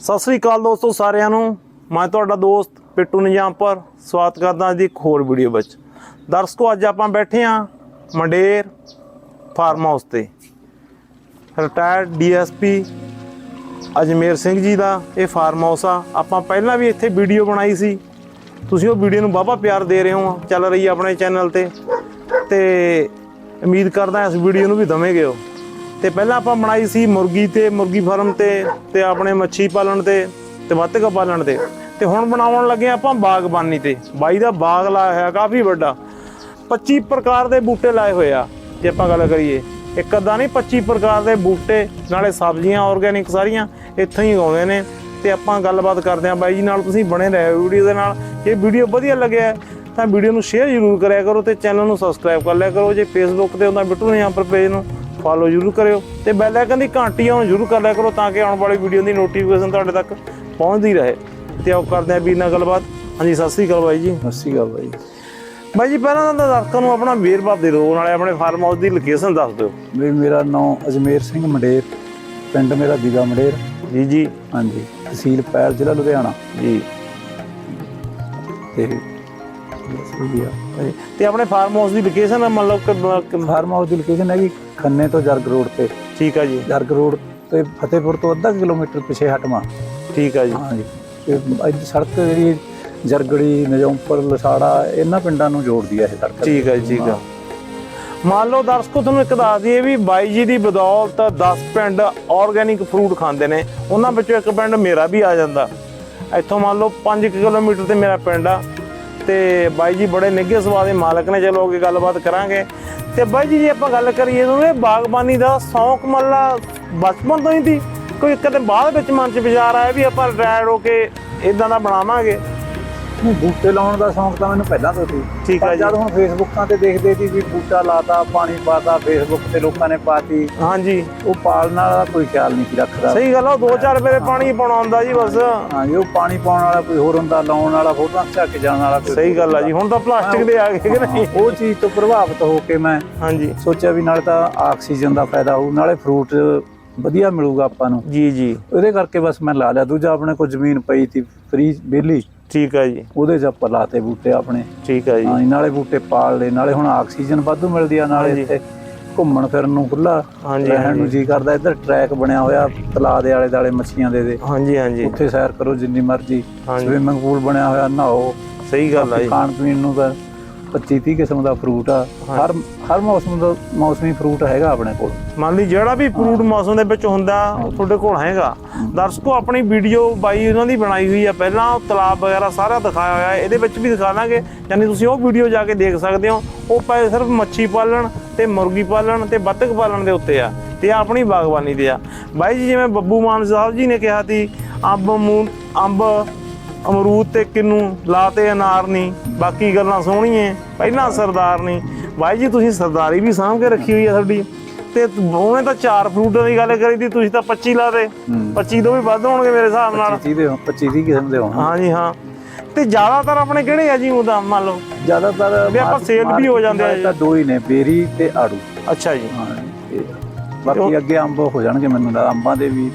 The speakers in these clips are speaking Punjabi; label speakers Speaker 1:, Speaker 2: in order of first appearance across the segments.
Speaker 1: ਸਤਿ ਸ੍ਰੀ ਅਕਾਲ ਦੋਸਤੋ ਸਾਰਿਆਂ ਨੂੰ। ਮੈਂ ਤੁਹਾਡਾ ਦੋਸਤ ਪਿੱਟੂ ਨਿਜਾਮਪੁਰ। ਸਵਾਗਤ ਕਰਦਾ ਅੱਜ ਦੀ ਇੱਕ ਹੋਰ ਵੀਡੀਓ ਵਿੱਚ। ਦਰਸ਼ਕੋ, ਅੱਜ ਆਪਾਂ ਬੈਠੇ ਹਾਂ ਮੰਡੇਰ ਫਾਰਮ ਹਾਊਸ ਤੇ। ਰਿਟਾਇਰਡ ਡੀਐਸਪੀ ਅਜਮੇਰ ਸਿੰਘ ਜੀ ਦਾ ਇਹ ਫਾਰਮ ਹਾਊਸ ਆ। ਆਪਾਂ ਪਹਿਲਾਂ ਵੀ ਇੱਥੇ ਵੀਡੀਓ ਬਣਾਈ ਸੀ। ਤੁਸੀਂ ਉਹ ਵੀਡੀਓ ਨੂੰ ਵਾਹਵਾ ਪਿਆਰ ਦੇ ਰਹੇ ਹੋ। ਚੱਲ ਰਹੀ ਆਪਣੇ ਚੈਨਲ ਤੇ। ਤੇ ਉਮੀਦ ਕਰਦਾ ਇਸ ਵੀਡੀਓ ਨੂੰ ਵੀ ਦਵੇਂਗੇ ਹੋ ਤੇ ਪਹਿਲਾਂ ਆਪਾਂ ਬਣਾਈ ਸੀ ਮੁਰਗੀ ਤੇ, ਮੁਰਗੀ ਫਾਰਮ ਤੇ ਤੇ ਆਪਣੇ ਮੱਛੀ ਪਾਲਣ ਤੇ ਤੇ ਬੱਤਕ ਪਾਲਣ ਤੇ। ਤੇ ਹੁਣ ਬਣਾਉਣ ਲੱਗੇ ਆਪਾਂ ਬਾਗਬਾਨੀ ਤੇ। ਬਾਈ ਦਾ ਬਾਗ ਲਾਇਆ ਹੋਇਆ ਕਾਫੀ ਵੱਡਾ। 25 ਪ੍ਰਕਾਰ ਦੇ ਬੂਟੇ ਲਾਏ ਹੋਏ ਆ, ਜੇ ਆਪਾਂ ਗੱਲ ਕਰੀਏ। ਇੱਕ ਅੱਧਾ ਨਹੀਂ 25 ਪ੍ਰਕਾਰ ਦੇ ਬੂਟੇ, ਨਾਲੇ ਸਬਜ਼ੀਆਂ ਆਰਗੇਨਿਕ ਸਾਰੀਆਂ ਇੱਥੋਂ ਹੀ ਉਗਾਉਂਦੇ ਨੇ। ਤੇ ਆਪਾਂ ਗੱਲਬਾਤ ਕਰਦੇ ਆਂ ਬਾਈ ਜੀ ਨਾਲ, ਤੁਸੀਂ ਬਣੇ ਰਹੇ ਵੀਡੀਓ ਦੇ ਨਾਲ। ਜੇ ਵੀਡੀਓ ਵਧੀਆ ਲੱਗਿਆ ਤਾਂ ਵੀਡੀਓ ਨੂੰ ਸ਼ੇਅਰ ਜ਼ਰੂਰ ਕਰਿਆ ਕਰੋ ਤੇ ਚੈਨਲ ਨੂੰ ਸਬਸਕ੍ਰਾਈਬ ਕਰ ਲਿਆ ਕਰੋ। ਜੇ ਫੇਸਬੁੱਕ ਤੇ ਹੁੰਦਾ, ਬਿੱਟੂ ਨੇ ਪਰ ਪੇਜ ਨੂੰ ਫਾਲੋ ਜ਼ਰੂਰ ਕਰਿਓ ਤੇ ਬੈਲ ਆਈਕਨ ਦੀ ਘੰਟੀ ਆਨ ਜ਼ਰੂਰ ਕਰ ਲਿਆ ਕਰੋ ਤਾਂ ਕਿ ਆਉਣ ਵਾਲੀ ਵੀਡੀਓ ਦੀ ਨੋਟੀਫਿਕੇਸ਼ਨ ਤੁਹਾਡੇ ਤੱਕ ਪਹੁੰਚਦੀ ਰਹੇ। ਤੇ ਆਓ ਕਰਦੇ ਆਂ ਵੀਰ ਨਾਲ ਗੱਲਬਾਤ। ਹਾਂਜੀ ਸਤਿ ਸ੍ਰੀ ਅਕਾਲ ਬਾਈ ਜੀ।
Speaker 2: ਸਤਿ ਸ਼੍ਰੀ ਅਕਾਲ ਬਾਈ।
Speaker 1: ਬਾਈ ਜੀ ਪਹਿਲਾਂ ਤਾਂ ਦਰਸ਼ਕਾਂ ਨੂੰ ਆਪਣਾ ਵੇਰਵਾ ਦੇ ਦਿਓ ਨਾਲੇ ਆਪਣੇ ਫਾਰਮ ਹਾਊਸ ਦੀ ਲੋਕੇਸ਼ਨ ਦੱਸ ਦਿਓ।
Speaker 2: ਵੀ ਮੇਰਾ ਨਾਮ ਅਜਮੇਰ ਸਿੰਘ ਮੰਡੇਰ ਪਿੰਡ ਮੇਰਾ ਦੀਗਾ ਮੰਡੇਰ।
Speaker 1: ਜੀ ਜੀ।
Speaker 2: ਹਾਂਜੀ ਤਹਿਸੀਲ ਪੈਲ ਜ਼ਿਲ੍ਹਾ ਲੁਧਿਆਣਾ।
Speaker 1: ਜੀ।
Speaker 2: ਤੇ ਬਸ ਇਹੀ ਆ।
Speaker 1: ਹਾਂਜੀ। ਤੇ ਆਪਣੇ ਫਾਰਮ ਹਾਊਸ ਦੀ ਲੋਕੇਸ਼ਨ ਮਤਲਬ ਕਿ- ਕਿ-
Speaker 2: ਫਾਰਮ ਹਾਊਸ ਦੀ ਲੋਕੇਸ਼ਨ ਹੈਗੀ ਖੰਨੇ ਤੋਂ ਜਰਗ ਰੋਡ ਤੇ।
Speaker 1: ਠੀਕ ਆ ਜੀ।
Speaker 2: ਜਰਗ ਰੋਡ ਤੇ ਫਤਿਹਪੁਰ ਤੋਂ ਅੱਧਾ ਕੁ ਕਿਲੋਮੀਟਰ ਪਿੱਛੇ ਹਟਵਾ
Speaker 1: ਠੀਕ ਆ ਜੀ।
Speaker 2: ਹਾਂਜੀ। ਤੇ ਅੱਜ ਸੜਕ ਜਿਹੜੀ ਜਰਗੜੀ ਨਜੌਂਪੁਰ ਲਸਾੜਾ ਇਹਨਾਂ ਪਿੰਡਾਂ ਨੂੰ ਜੋੜਦੀ ਹੈ ਇਹ ਸੜਕ।
Speaker 1: ਠੀਕ ਆ ਜੀ ਠੀਕ ਆ। ਮੰਨ ਲਓ ਦਰਸ਼ਕੋ ਤੁਹਾਨੂੰ ਇੱਕ ਦੱਸ ਦਈਏ ਵੀ ਬਾਈ ਜੀ ਦੀ ਬਦੌਲਤ 10 ਪਿੰਡ ਆਰਗੇਨਿਕ ਫਰੂਟ ਖਾਂਦੇ ਨੇ। ਉਹਨਾਂ ਵਿੱਚੋਂ ਇੱਕ ਪਿੰਡ ਮੇਰਾ ਵੀ ਆ ਜਾਂਦਾ। ਇੱਥੋਂ ਮੰਨ ਲਓ 5 ਕਿਲੋਮੀਟਰ ਤੇ ਮੇਰਾ ਪਿੰਡ ਆ। ਤੇ ਬਾਈ ਜੀ ਬੜੇ ਨਿੱਘੇ ਸੁਭਾਅ ਦੇ ਮਾਲਕ ਨੇ, ਚਲੋ ਅੱਗੇ ਗੱਲਬਾਤ ਕਰਾਂਗੇ। ਤੇ ਬਾਈ ਜੀ, ਜੇ ਆਪਾਂ ਗੱਲ ਕਰੀਏ ਤਾਂ ਬਾਗਬਾਨੀ ਦਾ ਸ਼ੌਂਕ ਮੱਲਾ ਬਚਪਨ ਤੋਂ ਹੀ ਸੀ। ਕੋਈ ਕਦੇ ਬਾਅਦ ਵਿੱਚ ਮਨ 'ਚ ਵਿਚਾਰ ਆਇਆ ਵੀ ਆਪਾਂ ਰਿਟਾਇਰ ਹੋ ਕੇ ਇਦਾਂ ਦਾ ਬਣਾਵਾਂਗੇ।
Speaker 2: ਬੂਟੇ ਲਾਉਣ ਦਾ ਸ਼ੌਂਕ ਤਾਂ ਮੈਨੂੰ ਪਹਿਲਾਂ ਤੋਂ ਸੀ।
Speaker 1: ਠੀਕ ਜੀ।
Speaker 2: ਜਦ ਹੁਣ ਫੇਸਬੁੱਕਾਂ ਤੇ ਦੇਖਦੇ ਸੀ ਵੀ ਬੂਟਾ ਲਾਤਾ ਪਾਣੀ ਪਾਤਾ ਫੇਸਬੁੱਕ ਤੇ ਲੋਕਾਂ ਨੇ ਪਾਤੀ
Speaker 1: ਹਾਂਜੀ।
Speaker 2: ਉਹ ਪਾਲਣ ਵਾਲਾ ਕੋਈ ਖਿਆਲ ਨਹੀਂ ਸੀ ਰੱਖਦਾ।
Speaker 1: ਸਹੀ ਗੱਲ ਆ ਉਹ ਦੋ ਚਾਰ ਰੁਪਏ ਪਾਣੀ ਪਾਉਣਾ ਹੁੰਦਾ ਜੀ ਬਸ।
Speaker 2: ਹਾਂ ਜੀ ਉਹ ਪਾਣੀ ਪਾਉਣ ਵਾਲਾ ਕੋਈ ਹੋਰ ਹੁੰਦਾ ਲਾਉਣ ਵਾਲਾ ਫੋਟੋਆਂ ਚੱਕ ਜਾਣ ਵਾਲਾ ਕੋਈ
Speaker 1: ਸਹੀ ਗੱਲ ਆ ਜੀ ਹੁਣ ਤਾਂ ਪਲਾਸਟਿਕ ਦੇ ਆ ਗਏ ਕਿ ਨਹੀਂ?
Speaker 2: ਹਾਂ, ਉਹ ਚੀਜ਼ ਤੋਂ ਪ੍ਰਭਾਵਿਤ ਹੋ ਕੇ ਮੈਂ
Speaker 1: ਹਾਂਜੀ।
Speaker 2: ਸੋਚਿਆ ਵੀ ਨਾਲੇ ਤਾਂ ਆਕਸੀਜਨ ਦਾ ਫਾਇਦਾ ਹੋਊ ਨਾਲੇ ਫਰੂਟ ਵਧੀਆ ਮਿਲੂਗਾ ਆਪਾਂ ਨੂੰ।
Speaker 1: ਜੀ ਜੀ।
Speaker 2: ਉਹਦੇ ਕਰਕੇ ਬਸ ਮੈਂ ਲਾ ਲਿਆ। ਦੂਜਾ ਆਪਣੇ ਕੋਲ ਜ਼ਮੀਨ ਪਈ ਸੀ ਫਰੀ ਵਿਹਲੀ।
Speaker 1: ਠੀਕ ਆ ਜੀ।
Speaker 2: ਉਹਦੇ 'ਚ ਆਪਾਂ ਲਾਤੇ ਬੂਟੇ ਆਪਣੇ।
Speaker 1: ਠੀਕ ਆ ਜੀ।
Speaker 2: ਹਾਂ ਨਾਲੇ ਬੂਟੇ ਪਾਲ ਲਏ ਨਾਲੇ ਹੁਣ ਆਕਸੀਜਨ ਵਾਧੂ ਮਿਲਦੀ ਆ ਨਾਲੇ। ਇੱਥੇ ਘੁੰਮਣ ਫਿਰਨ ਨੂੰ ਖੁੱਲਾ ਰਹਿਣ। ਨੂੰ ਜੀ ਕਰਦਾ। ਇੱਧਰ ਟਰੈਕ ਬਣਿਆ ਹੋਇਆ ਤਲਾਅ ਦੇ ਆਲੇ ਦਾਲੇ ਮੱਛੀਆਂ ਦੇ ਦੇ।
Speaker 1: ਹਾਂਜੀ ਹਾਂਜੀ।
Speaker 2: ਉੱਥੇ ਸੈਰ ਕਰੋ ਜਿੰਨੀ ਮਰਜ਼ੀ। ਸਵਿਮਿੰਗ ਪੂਲ ਬਣਿਆ ਹੋਇਆ ਨਹਾਓ।
Speaker 1: ਸਹੀ ਗੱਲ ਆ ਜੀ।
Speaker 2: ਖਾਣ ਪੀਣ ਨੂੰ ਤਾਂ 25 30 ਕਿਸਮ ਦਾ ਫਰੂਟ ਆ। ਹਰ ਹਰ ਮੌਸਮ ਦਾ ਮੌਸਮੀ ਫਰੂਟ ਹੈਗਾ ਆਪਣੇ ਕੋਲ।
Speaker 1: ਮੰਨ ਲਈ ਜਿਹੜਾ ਵੀ ਫਰੂਟ ਮੌਸਮ ਦੇ ਵਿੱਚ ਹੁੰਦਾ ਉਹ ਤੁਹਾਡੇ ਕੋਲ ਹੈਗਾ। ਦਰਸ਼ਕੋ ਆਪਣੀ ਵੀਡੀਓ ਬਾਈ ਉਹਨਾਂ ਦੀ ਬਣਾਈ ਹੋਈ ਆ। ਪਹਿਲਾਂ ਉਹ ਤਲਾਬ ਵਗੈਰਾ ਸਾਰਾ ਦਿਖਾਇਆ ਹੋਇਆ ਹੈ। ਇਹਦੇ ਵਿੱਚ ਵੀ ਦਿਖਾ ਦਾਂਗੇ। ਯਾਨੀ ਤੁਸੀਂ ਉਹ ਵੀਡੀਓ ਜਾ ਕੇ ਦੇਖ ਸਕਦੇ ਹੋ। ਉਹ ਪਏ ਸਿਰਫ ਮੱਛੀ ਪਾਲਣ ਤੇ ਮੁਰਗੀ ਪਾਲਣ ਤੇ ਬੱਤਕ ਪਾਲਣ ਦੇ ਉੱਤੇ ਆ। ਤੇ ਆਪਣੀ ਬਾਗਬਾਨੀ ਦੇ ਆ। ਬਾਈ ਜੀ ਜਿਵੇਂ ਬੱਬੂ ਮਾਨ ਸਾਹਿਬ ਜੀ ਨੇ ਕਿਹਾ ਸੀ ਅੰਬ ਮੂੰ ਅੰਬ ਅਮਰੂਦ ਤੇ ਕਿੰਨੂ ਲਾਤੇ ਅਨਾਰ ਨਹੀਂ ਬਾਕੀ ਗੱਲਾਂ ਸੋਹਣੀਆਂ ਪਹਿਲਾਂ ਸਰਦਾਰ ਨਹੀਂ ਬਾਈ ਜੀ ਤੁਸੀਂ ਸਰਦਾਰੀ ਵੀ ਸਾਂਭ ਕੇ ਰੱਖੀ ਹੋਈ ਆ ਤੁਹਾਡੀ। ਤੇ ਉਹਨੇ ਤਾਂ ਚਾਰ ਫਰੂਟਾਂ ਦੀ ਗੱਲ ਕਰੀ ਦੀ ਤੁਸੀਂ ਤਾਂ 25 ਲਾਤੇ। 25 ਤੋਂ ਵੀ ਵੱਧ ਹੋਣਗੇ ਮੇਰੇ ਹਿਸਾਬ ਨਾਲ।
Speaker 2: 25 ਦੇ 25 30 ਕਿਸਮ ਦੇ ਹੋਣ
Speaker 1: ਹਾਂਜੀ ਹਾਂ। ਤੇ ਜ਼ਿਆਦਾਤਰ ਆਪਣੇ ਕਿਹੜੇ ਆ ਜੀ ਉਹਦਾ ਮੰਨ ਲਓ?
Speaker 2: ਜ਼ਿਆਦਾਤਰ
Speaker 1: ਵੀ ਆਪਾਂ sale ਵੀ ਹੋ ਜਾਂਦੇ ਆ
Speaker 2: ਤਾਂ ਦੋ ਹੀ ਨੇ ਬੇਰੀ ਤੇ ਆੜੂ।
Speaker 1: ਅੱਛਾ ਜੀ।
Speaker 2: ਹਾਂ ਬਾਕੀ ਅੱਗੇ ਅੰਬ ਹੋ ਜਾਣਗੇ ਮੈਨੂੰ ਲੱਗਦਾ ਅੰਬਾਂ ਦੇ ਵੀ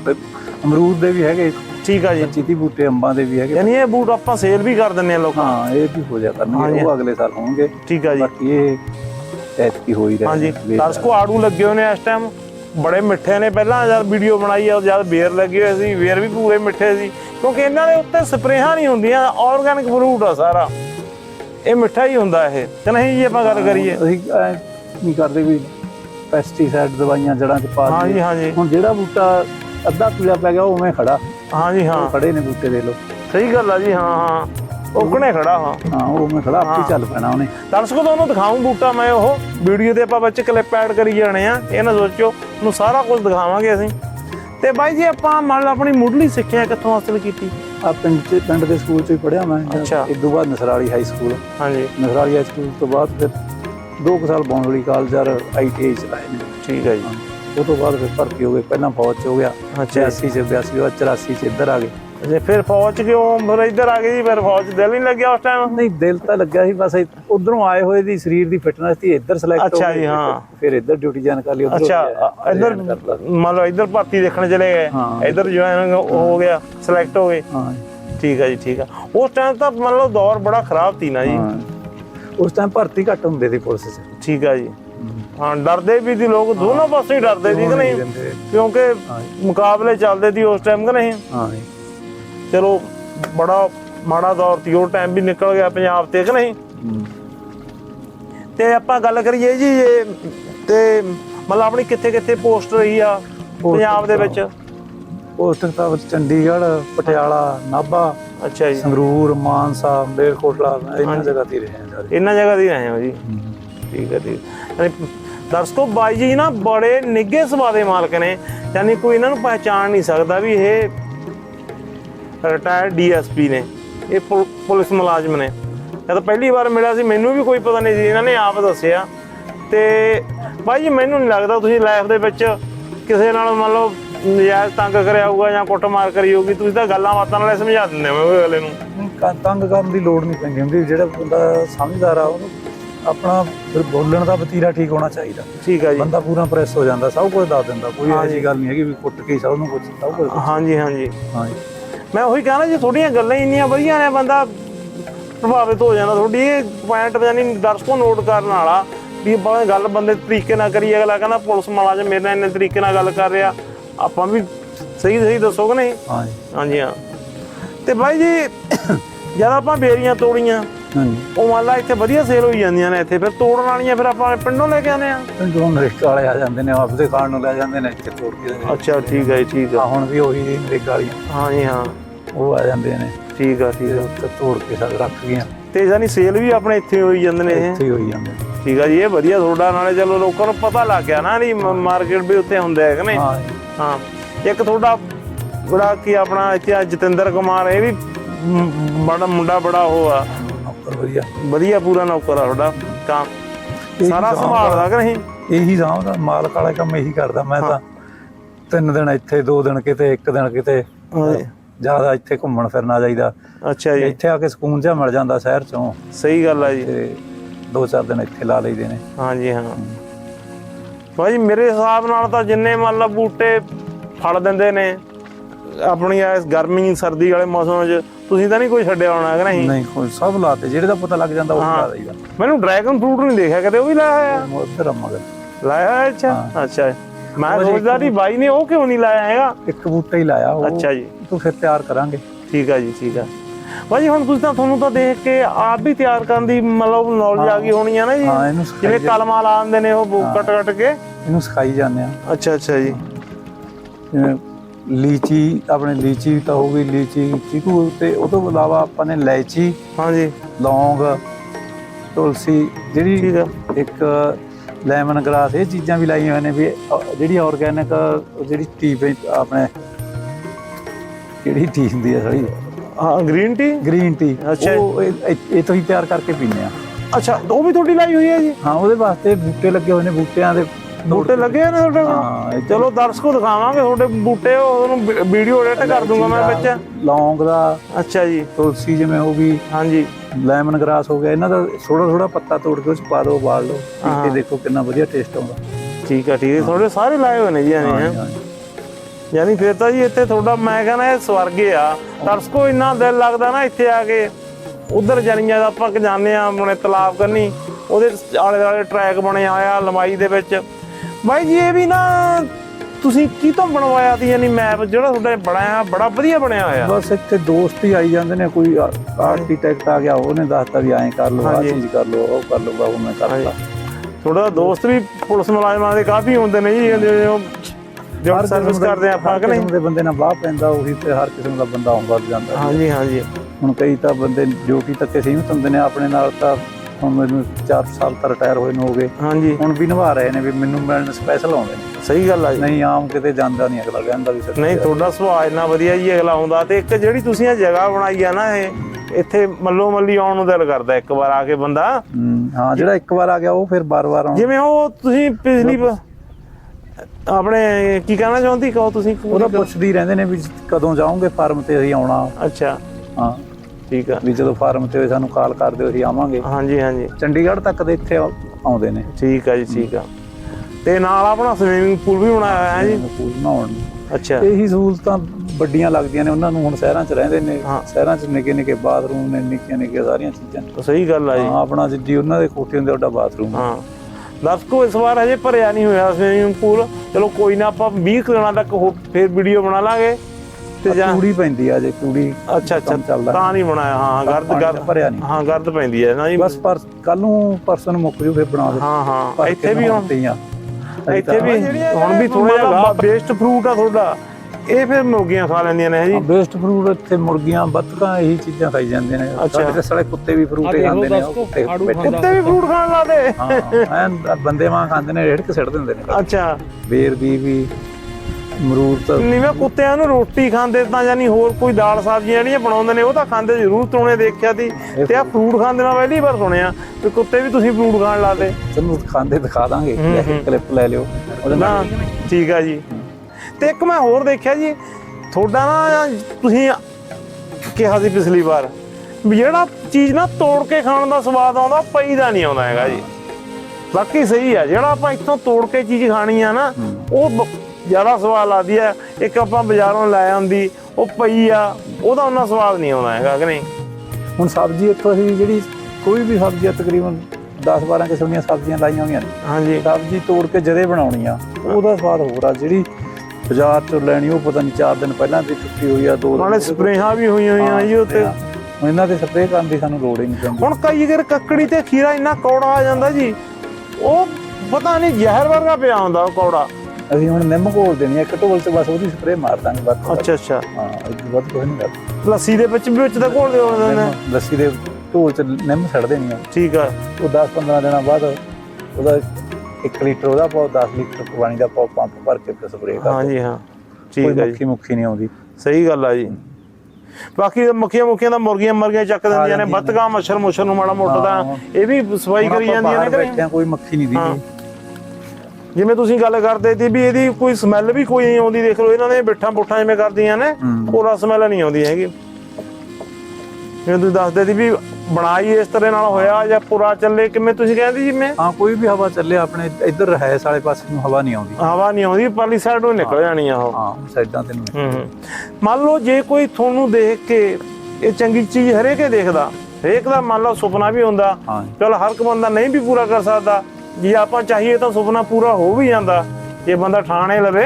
Speaker 2: ਅਮਰੂਦ ਦੇ ਵੀ ਹੈਗੇ।
Speaker 1: ਠੀਕ ਆ ਜੀ।
Speaker 2: 25 30 ਬੂਟੇ ਅੰਬਾਂ ਦੇ ਵੀ ਹੈਗੇ।
Speaker 1: ਯਾਨੀ ਇਹ ਬੂਟ ਆਪਾਂ ਸੇਲ ਵੀ ਕਰ ਦਿੰਨੇ ਆ ਲੋਕਾਂ
Speaker 2: ਹਾਂ ਇਹ ਵੀ ਹੋ ਜਾ ਕਰਨਗੇ। ਉਹ ਅਗਲੇ ਸਾਲ ਹੋਣਗੇ।
Speaker 1: ਠੀਕ ਆ ਜੀ।
Speaker 2: ਬਾਕੀ ਇਹ ਐਤਕੀ ਹੋ ਹੀ ਰਿਹਾ
Speaker 1: ਹਾਂਜੀ। ਦਰਸ਼ਕੋ ਆੜੂ ਲੱਗੇ ਹੋਏ ਨੇ ਇਸ ਟਾਈਮ ਬੜੇ ਮਿੱਠੇ ਨੇ। ਪਹਿਲਾਂ ਜਦ ਵੀਡੀਓ ਬਣਾਈ ਆ ਜਦ ਬੇਰ ਲੱਗੇ ਹੋਏ ਸੀ ਬੇਰ ਵੀ ਪੂਰੇ ਮਿੱਠੇ ਸੀ। ਕਿਉਂਕਿ ਇਹਨਾਂ ਦੇ ਉੱਤੇ ਸਪਰੇਹਾਂ ਨਹੀਂ ਹੁੰਦੀਆਂ ਆਰਗੈਨਿਕ ਫਰੂਟ ਆ ਸਾਰਾ। ਇਹ ਮਿੱਠਾ ਹੀ ਹੁੰਦਾ ਇਹ। ਤੇ ਨਹੀਂ ਜੀ ਆਪਾਂ ਗੱਲ ਕਰੀਏ।
Speaker 2: ਅਸੀਂ ਨਹੀਂ ਕਰਦੇ ਵੀ ਪੈਸਟੀਸਾਈਡ ਦਵਾਈਆਂ ਜੜਾਂ 'ਚ ਪਾ
Speaker 1: ਹਾਂਜੀ
Speaker 2: ਦਈਏ।
Speaker 1: ਹਾਂਜੀ।
Speaker 2: ਹੁਣ ਜਿਹੜਾ ਬੂਟਾ ਅੱਧਾ ਪੀਲਾ ਪੈ ਗਿਆ ਉਹ ਉਵੇਂ ਖੜਾ।
Speaker 1: ਹਾਂਜੀ ਹਾਂ।
Speaker 2: ਖੜੇ ਨੇ ਬੂਟੇ ਦੇ ਲੋ
Speaker 1: ਸਹੀ ਗੱਲ ਆ ਜੀ ਹਾਂ ਹਾਂ। ਉਕਣੇ ਖੜਾ ਹਾਂ।
Speaker 2: ਹਾਂ ਉਹ ਉਵੇਂ ਖੜਾ ਆਪੇ ਚੱਲ ਪੈਣਾ ਉਹਨੇ।
Speaker 1: ਦਰਸ਼ਕੋ ਤੁਹਾਨੂੰ ਦਿਖਾਉਂ ਬੂਟਾ ਮੈਂ ਉਹ। ਵੀਡੀਓ ਦੇ ਆਪਾਂ ਵਿੱਚ ਕਲਿੱਪ ਐਡ ਕਰੀ ਜਾਣੇ ਆ। ਇਹ ਨਾ ਸੋਚੋ ਤੁਹਾਨੂੰ ਸਾਰਾ ਕੁਝ ਦਿਖਾਵਾਂਗੇ ਅਸੀਂ। ਤੇ ਬਾਈ ਜੀ ਆਪਾਂ ਮੰਨ ਲਓ ਆਪਣੀ ਮੁੱਢਲੀ ਸਿੱਖਿਆ ਕਿੱਥੋਂ ਹਾਸਲ ਕੀਤੀ?
Speaker 2: ਆ ਪਿੰਡ 'ਚ ਪਿੰਡ ਦੇ ਸਕੂਲ 'ਚ ਹੀ ਪੜਿਆ ਮੈਂ। ਇਸ ਤੋਂ ਬਾਅਦ ਨਸਰਾਲੀ ਹਾਈ ਸਕੂਲ
Speaker 1: ਹਾਂਜੀ।
Speaker 2: ਨਸਰਾਲੀ ਹਾਈ ਸਕੂਲ ਤੋਂ ਬਾਅਦ ਫਿਰ 2 ਸਾਲ ਬੌਂਦਲੀ ਕਾਲਜ ਔਰ ਆਈਟੀਆਈ ਚਲਾਏ ਨੇ।
Speaker 1: ਠੀਕ ਹੈ ਜੀ।
Speaker 2: ਉਹ ਤੋਂ ਬਾਅਦ ਫਿਰ ਭਰਤੀ ਹੋ ਗਏ ਪਹਿਲਾਂ ਫੌਜ 'ਚ ਹੋ ਗਿਆ
Speaker 1: ਅੱਛਾ
Speaker 2: 86 ਚ 82 ਬਾਅਦ 84 ਚ ਇੱਧਰ ਆ ਗਏ।
Speaker 1: ਅੱਛਾ ਫਿਰ ਫੌਜ ਕਿਉਂ ਫਿਰ ਇੱਧਰ ਆ ਗਏ ਜੀ ਫਿਰ ਫੌਜ ਦਿਲ ਨਹੀਂ ਲੱਗਿਆ ਉਸ ਟਾਈਮ
Speaker 2: ਨਹੀਂ ਦਿਲ ਤਾਂ ਲੱਗਿਆ ਸੀ ਬਸ ਉਧਰੋਂ ਆਏ ਹੋਏ ਦੀ ਸਰੀਰ ਦੀ ਫਿਟਨੈਸ ਸੀ ਇੱਧਰ ਸਿਲੈਕਟ
Speaker 1: ਅੱਛਾ ਜੀ, ਹਾਂ।
Speaker 2: ਫਿਰ ਇੱਧਰ ਡਿਊਟੀ ਜਾਣ ਕਰ ਲਈ ਉੱਧਰੋਂ
Speaker 1: ਅੱਛਾ। ਇੱਧਰ ਮੰਨ ਲਓ ਇੱਧਰ ਭਰਤੀ ਦੇਖਣ ਚਲੇ ਗਏ
Speaker 2: ਹਾਂ।
Speaker 1: ਇੱਧਰ ਜੁਆਇਨ ਹੋ ਗਿਆ ਸਿਲੈਕਟ ਹੋ ਗਏ।
Speaker 2: ਹਾਂ।
Speaker 1: ਠੀਕ ਹੈ ਜੀ ਠੀਕ ਹੈ ਉਸ ਟਾਈਮ ਤਾਂ ਮੰਨ ਲਓ ਦੌਰ ਬੜਾ ਖਰਾਬ ਸੀ ਨਾ ਜੀ।
Speaker 2: ਹਾਂ। ਉਸ ਟਾਈਮ ਭਰਤੀ ਘੱਟ ਹੁੰਦੇ ਸੀ ਪੁਲਿਸ 'ਚ।
Speaker 1: ਠੀਕ ਹੈ ਜੀ। ਹਾਂ ਡਰਦੇ ਵੀ ਸੀ ਲੋਕ ਦੋਨੋਂ ਪਾਸੇ ਹੀ ਡਰਦੇ ਸੀ ਕਿ ਨਹੀਂ। ਕਿਉਂਕਿ ਮੁਕਾਬਲੇ ਚੱਲਦੇ ਸੀ ਉਸ ਟਾਈਮ ਕਿ ਨਹੀਂ?
Speaker 2: ਹਾਂ।
Speaker 1: ਚਲੋ ਬੜਾ ਮਾੜਾ ਦੌਰ ਸੀ ਉਹ ਟਾਈਮ ਵੀ ਨਿਕਲ ਗਿਆ ਪੰਜਾਬ ਤੇ ਕਿ ਨਹੀਂ। ਤੇ ਆਪਾਂ ਗੱਲ ਕਰੀਏ ਜੀ ਇਹ ਤੇ ਮਤਲਬ ਆਪਣੀ ਕਿੱਥੇ ਕਿੱਥੇ ਪੋਸਟ ਰਹੀ ਆ ਪੰਜਾਬ ਦੇ ਵਿੱਚ?
Speaker 2: ਪੋਸਟ ਤਾਂ ਚੰਡੀਗੜ੍ਹ ਪਟਿਆਲਾ ਨਾਭਾ
Speaker 1: ਅੱਛਾ ਜੀ।
Speaker 2: ਸੰਗਰੂਰ ਮਾਨਸਾ ਬੇਰਕੋਟਲਾ ਇਹਨਾਂ ਜਗ੍ਹਾ ਤੇ ਰਹੇ ਹਾਂ ਸਾਰੇ।
Speaker 1: ਇਹਨਾਂ ਜਗ੍ਹਾ ਦੀ ਰਹੇ ਹੋ ਜੀ। ਠੀਕ ਹੈ ਠੀਕ ਦਰਸ਼ਕੋ ਬਾਈ ਜੀ ਨਾ ਬੜੇ ਨਿੱਘੇ ਸੁਭਾਅ ਦੇ ਮਾਲਕ ਨੇ, ਯਾਨੀ ਕੋਈ ਇਹਨਾਂ ਨੂੰ ਪਹਿਚਾਣ ਨਹੀਂ ਸਕਦਾ ਵੀ ਇਹ ਰਿਟਾਇਰਡ ਡੀਐਸਪੀ ਨੇ, ਇਹ ਪੁਲਿਸ ਮੁਲਾਜ਼ਮ ਨੇ। ਜਦ ਪਹਿਲੀ ਵਾਰ ਮਿਲਿਆ ਸੀ, ਮੈਨੂੰ ਵੀ ਕੋਈ ਪਤਾ ਨਹੀਂ ਸੀ, ਇਹਨਾਂ ਨੇ ਆਪ ਦੱਸਿਆ। ਤੇ ਬਾਈ ਜੀ, ਮੈਨੂੰ ਨਹੀਂ ਲੱਗਦਾ ਤੁਸੀਂ ਲਾਈਫ ਦੇ ਵਿੱਚ ਕਿਸੇ ਨਾਲ ਮੰਨ ਲਓ ਨਜਾਇਜ਼ ਤੰਗ ਕਰਿਆ ਹੋਊਗਾ ਜਾਂ ਕੁੱਟਮਾਰ ਕਰੀ ਹੋਊਗੀ, ਤੁਸੀਂ ਤਾਂ ਗੱਲਾਂ ਬਾਤਾਂ ਨਾਲ ਸਮਝਾ ਦਿੰਦੇ ਹੋ ਉਹ ਅਗਲੇ ਨੂੰ।
Speaker 2: ਤੰਗ ਕਰਨ ਦੀ ਲੋੜ ਨਹੀਂ ਪੈਂਦੀ ਹੁੰਦੀ, ਜਿਹੜਾ ਬੰਦਾ ਸਮਝਦਾਰ ਆ, ਉਹਨੂੰ ਆਪਣਾ ਫਿਰ ਬੋਲਣ ਦਾ ਵਤੀਰਾ ਠੀਕ ਹੋਣਾ ਚਾਹੀਦਾ।
Speaker 1: ਠੀਕ ਹੈ ਜੀ।
Speaker 2: ਬੰਦਾ ਪੂਰਾ ਪ੍ਰੈਸ ਹੋ ਜਾਂਦਾ ਸਭ ਕੁਝ ਦੱਸ ਦਿੰਦਾ ਕੋਈ ਇਹੋ ਜਿਹੀ ਗੱਲ ਨਹੀਂ ਹੈਗੀ ਵੀ ਕੁੱਟ ਕੇ ਹੀ ਸਭ ਨੂੰ ਕੁਝ ਸਭ ਕੁਝ
Speaker 1: ਹਾਂਜੀ ਹਾਂਜੀ।
Speaker 2: ਹਾਂ ਜੀ।
Speaker 1: ਮੈਂ ਉਹੀ ਕਹਣਾ ਜੀ ਤੁਹਾਡੀਆਂ ਗੱਲਾਂ ਇੰਨੀਆਂ ਵਧੀਆ ਨੇ ਬੰਦਾ ਪ੍ਰਭਾਵਿਤ ਹੋ ਜਾਂਦਾ। ਤੁਹਾਡੀ ਇਹ ਪੁਆਇੰਟ ਜਾਨੀ ਦਰਸ਼ਕੋ ਨੋਟ ਕਰਨ ਵਾਲਾ ਵੀ ਬਾਵੇਂ ਗੱਲ ਬੰਦੇ ਤਰੀਕੇ ਨਾਲ ਕਰੀ ਅਗਲਾ ਕਹਿੰਦਾ ਪੁਲਿਸ ਮੁਲਾਜ਼ਮ ਮੇਰੇ ਨਾਲ ਇੰਨੇ ਤਰੀਕੇ ਨਾਲ ਗੱਲ ਕਰ ਰਿਹਾ। ਆਪਾਂ ਵੀ ਸਹੀ ਸਹੀ ਦੱਸੋਗੇ ਨਹੀਂ?
Speaker 2: ਹਾਂ ਜੀ।
Speaker 1: ਹਾਂਜੀ ਹਾਂ। ਤੇ ਬਾਈ ਜੀ ਜਦ ਆਪਾਂ ਬੇਰੀਆਂ ਤੋੜੀਆਂ
Speaker 2: ਹਾਂ ਜੀ
Speaker 1: ਉਹ ਮੰਨ ਲਾ ਇੱਥੇ ਵਧੀਆ ਸੇਲ ਹੋਈ ਜਾਂਦੀਆਂ ਨੇ ਇੱਥੇ ਫਿਰ ਤੋੜਨ ਵਾਲੀਆਂ ਫਿਰ ਆਪਾਂ ਪਿੰਡੋਂ ਲੈ ਕੇ ਆਉਂਦੇ ਆ
Speaker 2: ਪਿੰਡੋਂ ਨਰੇਗਾ ਵਾਲੇ ਆ ਜਾਂਦੇ ਨੇ ਆਪਦੇ ਖਾਣ ਨੂੰ ਲੈ ਜਾਂਦੇ ਨੇ ਇੱਥੇ ਤੋੜ ਕੇ
Speaker 1: ਅੱਛਾ ਠੀਕ ਹੈ ਜੀ, ਠੀਕ ਆ।
Speaker 2: ਹੁਣ ਵੀ ਉਹੀ ਨਰੇਗਾ ਵਾਲੀਆਂ।
Speaker 1: ਹਾਂਜੀ ਹਾਂ।
Speaker 2: ਉਹ ਆ ਜਾਂਦੇ ਨੇ।
Speaker 1: ਠੀਕ ਆ ਠੀਕ ਆ।
Speaker 2: ਤੋੜ ਕੇ ਸਭ ਰੱਖ ਗਈਆਂ।
Speaker 1: ਤੇ ਜਾਨੀ ਸੇਲ ਵੀ ਆਪਣੇ ਇੱਥੇ ਹੋਈ ਜਾਂਦੇ ਨੇ
Speaker 2: ਇੱਥੇ ਹੀ ਹੋਈ ਜਾਂਦੇ
Speaker 1: ਠੀਕ ਆ ਜੀ ਇਹ ਵਧੀਆ ਤੁਹਾਡਾ ਨਾਲੇ ਚਲੋ ਲੋਕਾਂ ਨੂੰ ਪਤਾ ਲੱਗ ਗਿਆ ਨਾ ਨਹੀਂ ਮਾਰਕੀਟ ਵੀ ਉੱਥੇ ਹੁੰਦੇ ਹੈ ਕਿ ਨਹੀਂ?
Speaker 2: ਹਾਂ ਜੀ।
Speaker 1: ਹਾਂ। ਇੱਕ ਤੁਹਾਡਾ ਬੜਾ ਕੀ ਆਪਣਾ ਇੱਥੇ ਜਤਿੰਦਰ ਕੁਮਾਰ ਇਹ ਵੀ ਬੜਾ ਮੁੰਡਾ ਬੜਾ ਉਹ ਆ।
Speaker 2: ਵਧੀਆ।
Speaker 1: ਵਧੀਆ ਪੂਰਾ ਨੌਕਰ ਆ ਤੁਹਾਡਾ ਕੰਮ ਸਾਰਾ ਸੰਭਾਲਦਾ ਕਿ ਨਹੀਂ?
Speaker 2: ਇਹੀ ਸਾਂਭਦਾ ਮਾਲਕ ਵਾਲਾ ਕੰਮ ਇਹੀ ਕਰਦਾ ਮੈਂ ਤਾਂ ਤਿੰਨ ਦਿਨ ਇੱਥੇ ਦੋ ਦਿਨ ਕਿਤੇ ਇੱਕ ਦਿਨ ਕਿਤੇ। ਜ਼ਿਆਦਾ ਇੱਥੇ ਘੁੰਮਣ ਫਿਰਨਾ ਚਾਹੀਦਾ
Speaker 1: ਅੱਛਾ ਜੀ।
Speaker 2: ਇੱਥੇ ਆ ਕੇ ਸਕੂਨ ਜਿਹਾ ਮਿਲ ਜਾਂਦਾ ਸ਼ਹਿਰ ਚੋਂ।
Speaker 1: ਸਹੀ ਗੱਲ ਆ ਜੀ।
Speaker 2: ਦੋ ਚਾਰ ਦਿਨ ਇੱਥੇ ਲਾ ਲਈਦੇ ਨੇ।
Speaker 1: ਹਾਂਜੀ ਹਾਂ। ਭਾਜੀ ਮੇਰੇ ਹਿਸਾਬ ਨਾਲ ਤਾਂ ਜਿੰਨੇ ਮੰਨ ਲਾ ਬੂਟੇ ਫਲ ਦਿੰਦੇ ਨੇ ਆਪਣੀ ਇਸ ਗਰਮੀ ਸਰਦੀ ਵਾਲੇ ਮੌਸਮ 'ਚ ਤੁਸੀਂ ਤਾਂ ਨਹੀਂ ਕੋਈ ਛੱਡਿਆ ਹੋਣਾ ਕਿ ਨਹੀਂ?
Speaker 2: ਨਹੀਂ ਕੋਈ ਸਭ ਲਾਤੇ ਜਿਹੜੇ ਦਾ ਪਤਾ ਲੱਗ ਜਾਂਦਾ ਉਹ ਲਾ ਦਈਦਾ।
Speaker 1: ਮੈਨੂੰ ਡਰੈਗਨ ਫਰੂਟ ਨਹੀਂ ਦੇਖਿਆ ਕਦੇ ਉਹ ਵੀ ਲਾਇਆ ਹੋਇਆ?
Speaker 2: ਉਧਰ ਮਗਰ।
Speaker 1: ਲਾਇਆ ਅੱਛਾ? ਅੱਛਾ। ਮੈਂ ਸੋਚਦਾ ਸੀ ਬਾਈ ਨੇ ਉਹ ਕਿਉਂ ਨਹੀਂ ਲਾਇਆ ਹੈਗਾ?
Speaker 2: ਇੱਕ ਬੂਟਾ ਹੀ ਲਾਇਆ ਉਹ
Speaker 1: ਅੱਛਾ ਜੀ।
Speaker 2: ਤੂੰ ਫਿਰ ਤਿਆਰ ਕਰਾਂਗੇ।
Speaker 1: ਠੀਕ ਆ ਜੀ ਠੀਕ ਆ। ਭਾਜੀ ਹੁਣ ਤੁਸੀਂ ਤਾਂ ਤੁਹਾਨੂੰ ਤਾਂ ਦੇਖ ਕੇ ਆਪ ਵੀ ਤਿਆਰ ਕਰਨ ਦੀ ਮਤਲਬ ਨੌਲੇਜ ਆ ਗਈ ਹੋਣੀ ਆ ਨਾ ਜੀ। ਜਿਵੇਂ ਕਲਮਾਂ ਲਾ ਦਿੰਦੇ ਨੇ ਉਹ ਕੱਟ ਕੱਟ ਕੇ।
Speaker 2: ਇਹਨੂੰ ਸਿਖਾਈ ਜਾਂਦੇ ਆ।
Speaker 1: ਅੱਛਾ ਅੱਛਾ ਜੀ।
Speaker 2: ਜਿਵੇਂ ਲੀਚੀ ਆਪਣੇ ਲੀਚੀ ਤਾਂ ਹੋ ਗਈ ਲੀਚੀ ਚੀਕੂ ਤੇ ਉਹ ਤੋਂ ਇਲਾਵਾ ਆਪਾਂ ਨੇ ਇਲਾਇਚੀ
Speaker 1: ਹਾਂਜੀ।
Speaker 2: ਲੌਂਗ ਤੁਲਸੀ ਜਿਹੜੀ
Speaker 1: ਆ।
Speaker 2: ਇੱਕ ਲੈਮਨ ਗ੍ਰਾਸ ਇਹ ਚੀਜ਼ਾਂ ਵੀ ਲਾਈਆਂ ਹੋਈਆਂ ਨੇ ਵੀ ਜਿਹੜੀ ਆਰਗੈਨਿਕ ਜਿਹੜੀ ਟੀ ਆਪਣੇ ਕਿਹੜੀ ਟੀ ਹੁੰਦੀ ਹੈ ਸਾਡੀ
Speaker 1: ਹਾਂ ਗ੍ਰੀਨ ਟੀ
Speaker 2: ਗ੍ਰੀਨ ਟੀ
Speaker 1: ਅੱਛਾ।
Speaker 2: ਉਹ ਇਹ ਤੋਂ ਹੀ ਤਿਆਰ ਕਰਕੇ ਪੀਂਦੇ ਆ।
Speaker 1: ਅੱਛਾ ਉਹ ਵੀ ਤੁਹਾਡੀ ਲਾਈ ਹੋਈ ਹੈ ਜੀ?
Speaker 2: ਹਾਂ ਉਹਦੇ ਵਾਸਤੇ ਬੂਟੇ ਲੱਗੇ ਹੋਏ ਨੇ ਬੂਟਿਆਂ ਦੇ
Speaker 1: ਬੂਟੇ ਲੱਗੇ ਆ ਨੇ ਤੁਹਾਡੇ ਕੋਲ? ਚਲੋ ਦਰਸ਼ਕੋ ਦਿਖਾਵਾਂਗੇ ਤੁਹਾਡੇ ਬੂਟੇ ਉਹਨੂੰ ਵੀਡੀਓ ਐਡਿਟ ਕਰ ਦੂੰਗਾ ਮੈਂ ਵਿੱਚ।
Speaker 2: ਲੌਂਗ ਦਾ
Speaker 1: ਅੱਛਾ ਜੀ।
Speaker 2: ਤੁਲਸੀ ਜਿਵੇਂ ਹੋ ਗਈ
Speaker 1: ਹਾਂਜੀ।
Speaker 2: ਲੈਮਨ ਗ੍ਰਾਸ ਹੋ ਗਿਆ ਇਹਨਾਂ ਦਾ ਥੋੜਾ ਥੋੜਾ ਪੱਤਾ ਤੋੜ ਕੇ ਉਸ ਪਾ ਦਿਓ ਉਬਾਲ ਲਓ ਕੇ ਦੇਖੋ ਕਿੰਨਾ ਵਧੀਆ ਟੇਸਟ ਆਉਂਦਾ।
Speaker 1: ਠੀਕ ਆ ਠੀਕ ਆ। ਤੁਹਾਡੇ ਸਾਰੇ ਲਾਏ ਹੋਏ ਨੇ ਜੀ ਯਾਨੀ ਹੈਂ?
Speaker 2: ਹਾਂ,
Speaker 1: ਯਾਨੀ ਫਿਰ ਤਾਂ ਜੀ ਇੱਥੇ ਤੁਹਾਡਾ ਮੈਂ ਕਹਿੰਦਾ ਇਹ ਸਵਰਗ ਆ। ਦਰਸ਼ਕੋ ਇੰਨਾ ਦਿਲ ਲੱਗਦਾ ਨਾ ਇੱਥੇ ਆ ਕੇ। ਉਧਰ ਜਾਨੀਆਂ ਦਾ ਆਪਾਂ ਕਿ ਜਾਂਦੇ ਆ ਆਪਣੇ ਤਲਾਬ ਕਰਨੀ ਉਹਦੇ ਆਲੇ ਦੁਆਲੇ ਟਰੈਕ ਬਣਿਆ ਹੋਇਆ ਲੰਬਾਈ ਦੇ ਵਿੱਚ। ਬਾਈ ਜੀ ਇਹ ਵੀ ਨਾ ਤੁਸੀਂ ਕੀ ਤੋਂ ਬਣਵਾਇਆ ਸੀ ਯਾਨੀ ਮੈਪ ਜਿਹੜਾ ਤੁਹਾਡਾ ਬਣਾਇਆ ਬੜਾ ਵਧੀਆ ਬਣਿਆ ਹੋਇਆ।
Speaker 2: ਬਸ ਇੱਥੇ ਦੋਸਤ ਹੀ ਆਈ ਜਾਂਦੇ ਨੇ ਕੋਈ ਆਰਕੀਟੈਕਟ ਆ ਗਿਆ ਉਹਨੇ ਦੱਸਤਾ ਵੀ ਐਂ ਕਰ ਲਓ ਆਹ। ਚੀਜ਼ ਕਰ ਲਓ ਉਹ ਕਰ ਲਓ ਬਾਬੂ ਮੈਂ ਕਰਤਾ।
Speaker 1: ਤੁਹਾਡਾ ਦੋਸਤ ਵੀ ਪੁਲਿਸ ਮੁਲਾਜ਼ਮਾਂ ਦੇ ਕਾਫੀ ਹੁੰਦੇ ਨੇ ਜੀ ਜੋ ਸਰਵਿਸ ਕਰਦੇ ਆ ਆਪਾਂ ਕਿ ਨਹੀਂ?
Speaker 2: ਦੇ ਬੰਦੇ ਨਾਲ ਬਾਹ ਪੈਂਦਾ ਉਹੀ ਤੇ ਹਰ ਕਿਸਮ ਦਾ ਬੰਦਾ ਆਉਂਦਾ ਜਾਂਦਾ।
Speaker 1: ਹਾਂਜੀ ਹਾਂਜੀ।
Speaker 2: ਹੁਣ ਕਈ ਤਾਂ ਬੰਦੇ ਡਿਊਟੀ ਤੱਕ ਸੀਮਿਤ ਹੁੰਦੇ ਨੇ ਆਪਣੇ ਨਾਲ ਤਾਂ ਹੁਣ ਮੈਨੂੰ 4 ਸਾਲ ਤਾਂ ਰਿਟਾਇਰ ਹੋਏ ਨੂੰ ਹੋ ਗਏ।
Speaker 1: ਹਾਂਜੀ।
Speaker 2: ਹੁਣ ਵੀ ਨਿਭਾ ਰਹੇ ਨੇ ਵੀ ਮੈਨੂੰ ਮਿਲਣ ਸਪੈਸ਼ਲ ਆਉਂਦੇ ਨੇ।
Speaker 1: ਸਹੀ ਗੱਲ ਆ ਜੀ।
Speaker 2: ਨਹੀਂ ਆਮ ਕਿਤੇ ਜਾਂਦਾ ਨਹੀਂ ਅਗਲਾ ਕਹਿੰਦਾ ਵੀ
Speaker 1: ਨਹੀਂ ਤੁਹਾਡਾ ਸੁਭਾਅ ਇੰਨਾ ਵਧੀਆ ਜੀ ਅਗਲਾ ਹੁੰਦਾ ਤੇ ਇੱਕ ਜਿਹੜੀ ਤੁਸੀਂ ਇਹ ਜਗ੍ਹਾ ਬਣਾਈ ਆ ਨਾ ਇਹ ਇੱਥੇ ਮੱਲੋ ਮੱਲੀ ਆਉਣ ਨੂੰ ਦਿਲ ਕਰਦਾ ਇੱਕ ਵਾਰ ਆ ਕੇ ਬੰਦਾ।
Speaker 2: ਹਾਂ ਜਿਹੜਾ ਇੱਕ ਵਾਰ ਆ ਗਿਆ ਉਹ ਫਿਰ ਬਾਰ-ਬਾਰ ਆਉਂ
Speaker 1: ਜਿਵੇਂ ਉਹ ਤੁਸੀਂ ਪਿਛਲੀ ਆਪਣੇ ਕੀ ਕਹਿਣਾ ਚਾਹੁੰਦੀ ਕਹੋ ਤੁਸੀਂ
Speaker 2: ਉਹਦਾ ਪੁੱਛਦੀ ਰਹਿੰਦੇ ਨੇ ਵੀ ਕਦੋਂ ਜਾਓਗੇ ਫਾਰਮ ਤੇ ਅਸੀਂ ਆਉਣਾ।
Speaker 1: ਅੱਛਾ।
Speaker 2: ਹਾਂ।
Speaker 1: ਠੀਕ ਆ।
Speaker 2: ਵੀ ਜਦੋਂ ਫਾਰਮ ਤੇ ਹੋਏ ਸਾਨੂੰ ਕਾਲ ਕਰ ਦਿਓ ਅਸੀਂ ਆਵਾਂਗੇ।
Speaker 1: ਹਾਂਜੀ ਹਾਂਜੀ।
Speaker 2: ਚੰਡੀਗੜ੍ਹ ਤੱਕ ਦੇ ਇੱਥੇ ਆਉਂਦੇ ਨੇ।
Speaker 1: ਠੀਕ ਆ ਜੀ ਠੀਕ ਆ। ਤੇ ਨਾਲ ਆਪਣਾ ਸਵੀਮਿੰਗ ਪੂਲ ਵੀ ਬਣਾਇਆ ਹੋਇਆ ਹੈ ਜੀ।
Speaker 2: ਪੂਲ ਨੂੰ।
Speaker 1: ਅੱਛਾ।
Speaker 2: ਇਹੀ ਸਹੂਲਤਾਂ ਵੱਡੀਆਂ ਲੱਗਦੀਆਂ ਨੇ। ਉਹਨਾਂ ਨੂੰ ਹੁਣ ਸ਼ਹਿਰਾਂ 'ਚ ਰਹਿੰਦੇ ਨੇ। ਸ਼ਹਿਰਾਂ 'ਚ ਨਿੱਕੇ ਨਿੱਕੇ ਬਾਥਰੂਮ ਨੇ ਨਿੱਕੀਆਂ ਨਿੱਕੀਆਂ ਸਾਰੀਆਂ ਚੀਜ਼ਾਂ।
Speaker 1: ਸਹੀ ਗੱਲ ਆ ਜੀ।
Speaker 2: ਹਾਂ ਆਪਣਾ ਜਿੱਡੀ ਉਹਨਾਂ ਦੇ ਕੋਠੇ ਹੁੰਦੇ ਉਹਦਾ ਬਾਥਰੂਮ
Speaker 1: ਹਾਂ। ਦਰਸ਼ਕੋ ਇਸ ਵਾਰ ਹਜੇ ਭਰਿਆ ਨਹੀਂ ਹੋਇਆ ਸਵੀਮਿੰਗ ਪੂਲ ਚਲੋ ਕੋਈ ਨਾ ਆਪਾਂ 20 ਕੁ ਦਿਨਾਂ ਤੱਕ ਫਿਰ ਵੀਡੀਓ ਬਣਾ ਲਾਂਗੇ। ਤੇ ਜਾਂ
Speaker 2: ਕੂੜੀ ਪੈਂਦੀ ਆ ਜੇ ਕੂੜੀ
Speaker 1: ਅੱਛਾ ਅੱਛਾ ਤਾਂ ਨਹੀਂ ਬਣਾਇਆ ਹਾਂ ਗਰਦ ਗਰਦ
Speaker 2: ਭਰਿਆ ਨਹੀਂ।
Speaker 1: ਹਾਂ ਗਰਦ ਪੈਂਦੀ ਹੈ ਨਾ ਜੀ।
Speaker 2: ਬਸ ਪਰ ਕੱਲ ਨੂੰ ਪਰਸਨ ਮੁੱਕ ਜੂ ਫਿਰ ਬਣਾ ਦੇ।
Speaker 1: ਹਾਂ ਹਾਂ ਇੱਥੇ ਵੀ ਹੁਣ। ਇੱਥੇ ਵੀ ਹੁਣ ਵੀ ਥੋੜਾ ਜਿਹਾ ਬੇਸਟ ਫਰੂਟ ਆ ਤੁਹਾਡਾ। ਇਹ ਫਿਰ ਮੁਰਗੀਆਂ ਖਾ ਲੈਂਦੀਆਂ ਨੇ ਜੀ?
Speaker 2: ਬੇਸਟ ਫਰੂਟ ਇੱਥੇ ਮੁਰਗੀਆਂ ਬੱਤਕਾਂ ਇਹੀ ਚੀਜ਼ਾਂ ਖਾਈ ਜਾਂਦੇ ਨੇ।
Speaker 1: ਅੱਛਾ।
Speaker 2: ਸਾਡੇ ਤੇ ਸਾਲੇ ਕੁੱਤੇ ਵੀ ਫਰੂਟ ਹੀ ਖਾਂਦੇ ਨੇ ਕੁੱਤੇ
Speaker 1: ਵੀ ਫਰੂਟ ਖਾਣ ਲਾਦੇ।
Speaker 2: ਹਾਂ ਬੰਦੇ ਵਾਂ ਖਾਂਦੇ ਨੇ ਰੇੜ ਕੇ ਸਿੱਟ ਦਿੰਦੇ ਨੇ।
Speaker 1: ਅੱਛਾ।
Speaker 2: ਬੇਰ ਦੀ ਵੀ ਅਮਰੂਦ ਤਾਂ
Speaker 1: ਨਿਵੇਂ ਕੁੱਤਿਆਂ ਨੂੰ ਰੋਟੀ ਖਾਂਦੇ ਤਾਂ ਯਾਨੀ ਹੋਰ ਕੋਈ ਦਾਲ ਸਬਜ਼ੀਆਂ ਜਿਹੜੀਆਂ ਬਣਾਉਂਦੇ ਨੇ ਉਹ ਤਾਂ ਖਾਂਦੇ ਜ਼ਰੂਰ ਤੋਣੇ ਦੇਖਿਆ ਸੀ ਤੇ ਆ ਫਰੂਟ ਖਾਂਦੇ ਨਾਲ ਪਹਿਲੀ ਵਾਰ ਸੁਣਿਆ ਵੀ ਕੁੱਤੇ ਵੀ ਤੁਸੀਂ ਫਰੂਟ ਖਾਣ ਲਾਦੇ
Speaker 2: ਤੁਹਾਨੂੰ ਖਾਂਦੇ ਦਿਖਾ ਦਾਂਗੇ
Speaker 1: ਹੂੰ, ਹੂੰ।
Speaker 2: ਕਲਿੱਪ ਲੈ ਲਿਓ ਉਹਦੇ ਨਾਲ।
Speaker 1: ਠੀਕ ਆ ਜੀ। ਤੇ ਇੱਕ ਮੈਂ ਹੋਰ ਦੇਖਿਆ ਜੀ ਤੁਹਾਡਾ ਨਾ ਤੁਸੀਂ ਕਿਹਾ ਸੀ ਪਿਛਲੀ ਵਾਰ ਵੀ ਜਿਹੜਾ ਚੀਜ਼ ਨਾ ਤੋੜ ਕੇ ਖਾਣ ਦਾ ਸਵਾਦ ਆਉਂਦਾ ਪਈ ਦਾ ਨਹੀਂ ਆਉਂਦਾ ਹੈਗਾ ਜੀ। ਬਾਕੀ ਸਹੀ ਆ ਜਿਹੜਾ ਆਪਾਂ ਇੱਥੋਂ ਤੋੜ ਕੇ ਚੀਜ਼ ਖਾਣੀ ਆ ਨਾ ਉਹ ਜ਼ਿਆਦਾ ਸਵਾਦ ਲੱਗਦੀ ਆ ਇੱਕ ਆਪਾਂ ਬਾਜ਼ਾਰੋਂ ਲੈ ਆਉਂਦੀ ਉਹ ਪਈ ਆ ਉਹਦਾ ਉਹਨਾਂ ਸਵਾਦ ਨਹੀਂ ਆਉਂਦਾ ਹੈਗਾ ਕਿ ਨਹੀਂ?
Speaker 2: ਹੁਣ ਸਬਜ਼ੀ ਇੱਥੋਂ ਅਸੀਂ ਜਿਹੜੀ ਕੋਈ ਵੀ ਸਬਜ਼ੀ ਆ ਤਕਰੀਬਨ 10 12 ਕਿਸਮ ਦੀਆਂ ਸਬਜ਼ੀਆਂ ਲਾਈਆਂ ਹੋਈਆਂ ਨੇ।
Speaker 1: ਹਾਂਜੀ।
Speaker 2: ਸਬਜ਼ੀ ਤੋੜ ਕੇ ਜਦੇ ਬਣਾਉਣੀ ਆ ਉਹਦਾ ਸਵਾਦ ਹੋਰ ਆ। ਜਿਹੜੀ ਬਾਜ਼ਾਰ ਚੋਂ ਲੈਣੀ ਉਹ ਪਤਾ ਨਹੀਂ 4 ਦਿਨ ਪਹਿਲਾਂ ਦੀ ਟੁੱਟੀ ਹੋਈ ਆ ਦੋ
Speaker 1: ਨਾਲੇ ਸਪਰੇਹਾਂ ਵੀ ਹੋਈਆਂ ਹੋਈਆਂ ਜੀ ਉੱਤੇ।
Speaker 2: ਇਹਨਾਂ ਦੇ ਸਪਰੇਅ ਕਰਨ ਦੀ ਸਾਨੂੰ ਲੋੜ ਹੀ ਨਹੀਂ ਪੈਂਦੀ।
Speaker 1: ਹੁਣ ਕਈ ਵਾਰ ਕੱਕੜੀ ਤੇ ਖੀਰਾ ਇੰਨਾ ਕੌੜਾ ਆ ਜਾਂਦਾ ਜੀ ਉਹ ਪਤਾ ਨਹੀਂ ਜ਼ਹਿਰ ਵਰਗਾ ਪਿਆ ਹੁੰਦਾ ਉਹ ਕੌੜਾ।
Speaker 2: ਅਸੀਂ ਹੁਣ ਨਿੰਮ ਘੋਲ ਦੇਣੀ ਇੱਕ ਢੋਲ ਤੇ ਬਸ ਉਹਦੀ ਸਪਰੇਅ ਮਾਰ ਦਾਂਗੇ ਬਸ
Speaker 1: ਅੱਛਾ ਅੱਛਾ।
Speaker 2: ਹਾਂ ਇਹ ਤੋਂ ਵੱਧ ਕੁਝ ਨਹੀਂ ਕਰਦਾ
Speaker 1: ਲੱਸੀ ਦੇ ਵਿੱਚ ਵੀ ਵਿੱਚ ਘੋਲ ਦੇ ਹੁੰਦੇ ਨੇ।
Speaker 2: ਨਿੰਮ- ਲੱਸੀ ਦੇ ਢੋਲ ਚ ਨਿੰਮ ਛੱਡ ਦੇਣੀ ਆ।
Speaker 1: ਠੀਕ ਆ।
Speaker 2: ਉਹ 10 15 ਦਿਨਾਂ ਬਾਅਦ ਉਹਦਾ 1 ਲੀਟਰ ਉਹਦਾ ਪਾਓ 10 ਲੀਟਰ ਪਾਣੀ ਦਾ ਪਾਓ ਪੰਪ ਭਰ ਕੇ ਫਿਰ ਸਪਰੇਅ ਕਰ
Speaker 1: ਹਾਂਜੀ ਹਾਂ।
Speaker 2: ਕੋਈ
Speaker 1: ਠੀਕ ਜੀ।
Speaker 2: ਮੱਖੀ ਮੁੱਖੀ ਨਹੀਂ ਆਉਂਦੀ।
Speaker 1: ਸਹੀ ਗੱਲ ਆ ਜੀ। ਬਾਕੀ ਮੱਖੀਆਂ ਮੁੱਖੀਆਂ ਦਾ ਮੁਰਗੀਆਂ ਮਰਗੀਆਂ ਚੱਕ ਦਿੰਦੀਆਂ ਨੇ। ਬੱਤਕਾਂ ਮੱਛਰ ਮੁੱਛਰ ਨੂੰ ਮਾੜਾ ਮੋਟਾ
Speaker 2: ਹਾਂ।
Speaker 1: ਇਹ ਵੀ ਸਫ਼ਾਈ ਕਰੀ ਜਾਂਦੀਆਂ ਨੇ
Speaker 2: ਕੋਈ ਮੱਖੀ ਨਹੀਂ
Speaker 1: ਹਾਂ। ਜਿਵੇਂ ਤੁਸੀਂ ਗੱਲ ਕਰਦੇ ਸੀ ਵੀ ਇਹਦੀ ਕੋਈ ਸਮੈਲ ਵੀ ਕੋਈ ਨਹੀਂ ਆਉਂਦੀ ਦੇਖ ਲਓ ਇਹਨਾਂ ਦੇ ਬਿੱਠਾਂ ਬੁੱਠਾਂ ਜਿਵੇਂ ਕਰਦੀਆਂ ਨੇ
Speaker 2: ਹੂੰ।
Speaker 1: ਕੋਲਾ ਸਮੈਲ ਨਹੀਂ ਆਉਂਦੀ ਹੈਗੀ। ਜਿਵੇਂ ਤੁਸੀਂ ਦੱਸਦੇ ਸੀ ਵੀ ਬਣਾਈ ਇਸ ਤਰ੍ਹਾਂ ਨਾਲ ਹੋਇਆ ਜਾਂ ਪੂਰਾ ਚੱਲੇ ਕਿਵੇਂ ਤੁਸੀਂ ਕਹਿੰਦੇ ਜੀ ਮੈਂ
Speaker 2: ਹਾਂ ਕੋਈ ਵੀ ਹਵਾ ਚੱਲੇ ਆਪਣੇ ਇੱਧਰ ਰਹਿਸ ਵਾਲੇ ਪਾਸੇ ਨੂੰ ਹਵਾ ਨਹੀਂ ਆਉਂਦੀ।
Speaker 1: ਹਵਾ ਨਹੀਂ ਆਉਂਦੀ ਪਰਲੀ ਸਾਈਡ ਨੂੰ ਨਿਕਲ ਜਾਣੀ ਆ ਉਹ।
Speaker 2: ਹਾਂ ਸਾਈਡਾਂ ਤੇ ਨੂੰ
Speaker 1: ਮੰਨ ਲਓ ਜੇ ਕੋਈ ਤੁਹਾਨੂੰ ਦੇਖ ਕੇ ਇਹ ਚੰਗੀ ਚੀਜ਼ ਹਰੇਕੇ ਦੇਖਦਾ ਹਰੇਕ ਦਾ ਮੰਨ ਲਓ ਸੁਪਨਾ ਵੀ ਹੁੰਦਾ ਚਲ ਹਰ ਇੱਕ ਬੰਦਾ ਨਹੀਂ ਵੀ ਪੂਰਾ ਕਰ ਸਕਦਾ ਜੇ ਆਪਾਂ ਚਾਹੀਏ ਤਾਂ ਸੁਪਨਾ ਪੂਰਾ ਹੋ ਵੀ ਜਾਂਦਾ ਜੇ ਬੰਦਾ ਠਾਣੇ ਲਵੇ